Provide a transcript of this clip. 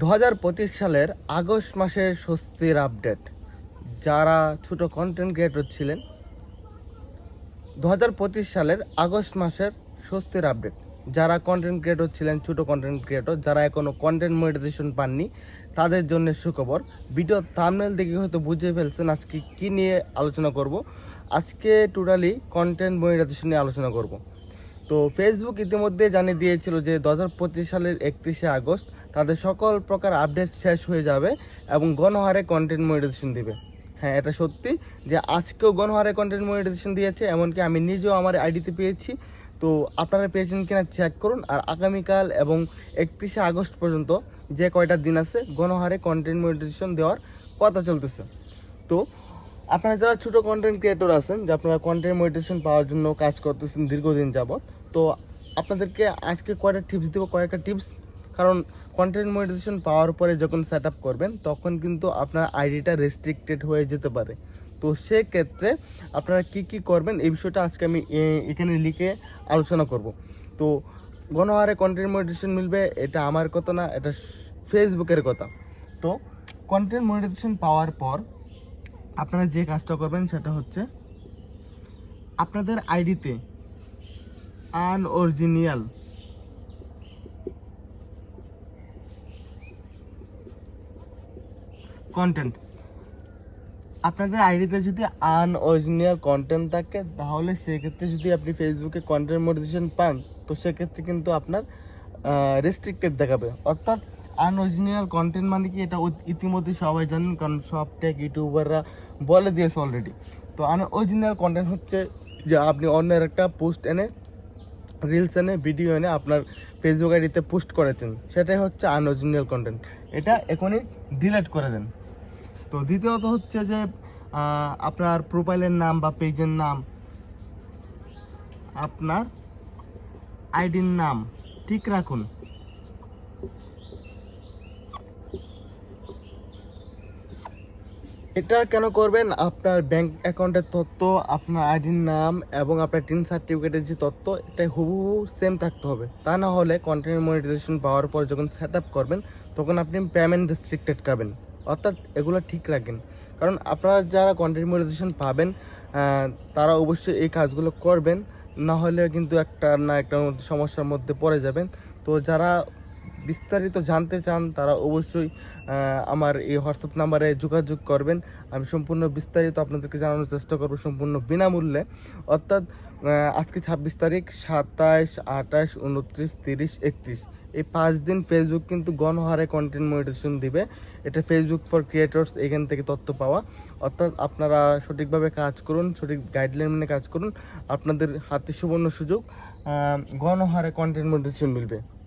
দু হাজার পঁচিশ সালের আগস্ট মাসের স্বস্তির আপডেট। যারা ছোট কন্টেন্ট ক্রিয়েটর ছিলেন দু হাজার পঁচিশ সালের আগস্ট মাসের স্বস্তির আপডেট। যারা কন্টেন্ট ক্রিয়েটর ছিলেন, ছোট কন্টেন্ট ক্রিয়েটর যারা এখনও কন্টেন্ট মনিটাইজেশন পাননি, তাদের জন্য সুখবর। ভিডিও থামনেল দেখে হয়তো বুঝে ফেলছেন আজকে কি নিয়ে আলোচনা করব। আজকে টোটালি কন্টেন্ট মনিটাইজেশন নিয়ে আলোচনা করব। তো ফেসবুক ইতিমধ্যে জানিয়ে দিয়েছিল যে দু হাজার পঁচিশ সালের একত্রিশে আগস্ট তাদের সকল প্রকার আপডেট শেষ হয়ে যাবে এবং গণহারে কন্টেন্ট মনিটাইজেশন দিবে। হ্যাঁ এটা সত্যি যে আজকেও গণহারে কন্টেন্ট মনিটাইজেশন দিয়েছে, এমনকি আমি নিজেও আমার আইডিতে পেয়েছি। তো আপনারা পেয়েছেন কিনা চেক করুন, আর আগামীকাল এবং একত্রিশে আগস্ট পর্যন্ত যে কয়টা দিন আছে, গণহারে কন্টেন্ট মনিটাইজেশন দেওয়ার কথা চলতেছে। তো আপনারা যারা ছোট কন্টেন্ট ক্রিয়েটর আছেন, যে আপনারা কন্টেন্ট মনিটাইজেশন পাওয়ার জন্য কাজ করতেছেন দীর্ঘদিন যাবত তো আপনাদেরকে আজকে কয়েকটা টিপস দেবো, কয়েকটা টিপস কারণ কন্টেন্ট মনিটাইজেশন পাওয়ার পরে যখন সেট করবেন, তখন কিন্তু আপনার আইডিটা রেস্ট্রিক্টেড হয়ে যেতে পারে। তো সেক্ষেত্রে আপনারা কি কি করবেন, এই বিষয়টা আজকে আমি এখানে লিখে আলোচনা করব। তো গণহারে কন্টেন্ট মনিটাইজেশন মিলবে, এটা আমার কথা না, এটা ফেসবুকের কথা। তো কন্টেন্ট মনিটাইজেশন পাওয়ার পর আপনারা যে কাজটা করবেন সেটা হচ্ছে আপনাদের আইডিতে আনঅরিজিনাল কন্টেন্ট আপনাদের আইডিতে যদি আনঅরিজিনাল কন্টেন্ট থাকে, তাহলে সেক্ষেত্রে যদি আপনি ফেসবুকে কন্টেন্ট মনিটাইজেশন পান, তো সেক্ষেত্রে কিন্তু আপনার রেস্ট্রিক্টেড দেখাবে। অর্থাৎ আনঅরিজিনাল কন্টেন্ট মানে কি এটা ইতিমধ্যে সবাই জানেন, কারণ সব টেক ইউটিউবাররা বলে দিয়েছে অলরেডি তো আনঅরিজিনাল কন্টেন্ট হচ্ছে যে আপনি অন্যের একটা পোস্ট এনে রিলস এনে ভিডিও এনে আপনার ফেসবুক আইডিতে পোস্ট করেছেন। সেটাই হচ্ছে আনঅরিজিনাল কন্টেন্ট এটা এখনই ডিলিট করে দেন। তো দ্বিতীয়ত হচ্ছে যে আপনার প্রোফাইলের নাম বা পেজের নাম, আপনার আইডির নাম ঠিক রাখুন। এটা কেন করবেন? আপনার ব্যাংক অ্যাকাউন্টের তথ্য, আপনার আইডির নাম এবং আপনার টিন সার্টিফিকেটের যে তথ্য এটা হুবহু সেম থাকতে হবে। তা না হলে কন্টেন্ট মনিটাইজেশন পাওয়ার পর যখন সেট আপ করবেন, তখন আপনি পেমেন্ট রেস্ট্রিক্টেড পাবেন। অর্থাৎ এগুলো ঠিক রাখেন। কারণ আপনারা যারা কন্টেন্ট মনিটাইজেশন পাবেন তারা অবশ্যই এই কাজগুলো করবেন। না হলে কিন্তু একটা না একটা সমস্যার মধ্যে পড়ে যাবেন। তো যারা বিস্তারিত জানতে চান, তারা অবশ্যই আমার এই হোয়াটসঅ্যাপ নাম্বারে যোগাযোগ করবেন। আমি সম্পূর্ণ বিস্তারিত আপনাদেরকে জানানোর চেষ্টা করব সম্পূর্ণ বিনামূল্যে। অর্থাৎ আজকে ছাব্বিশ তারিখ সাতাশ আঠাশ উনত্রিশ, তিরিশ, একত্রিশ। এই পাঁচ দিন ফেসবুক কিন্তু গণহারে কন্টেন্ট মনিটাইজেশন দিবে। এটা ফেসবুক ফর ক্রিয়েটর্স এখান থেকে তথ্য পাওয়া। অর্থাৎ আপনারা সঠিকভাবে কাজ করুন, সঠিক গাইডলাইন মেনে কাজ করুন। আপনাদের হাতে সুবর্ণ সুযোগ গণহারে কন্টেন্ট মনিটাইজেশন মিলবে।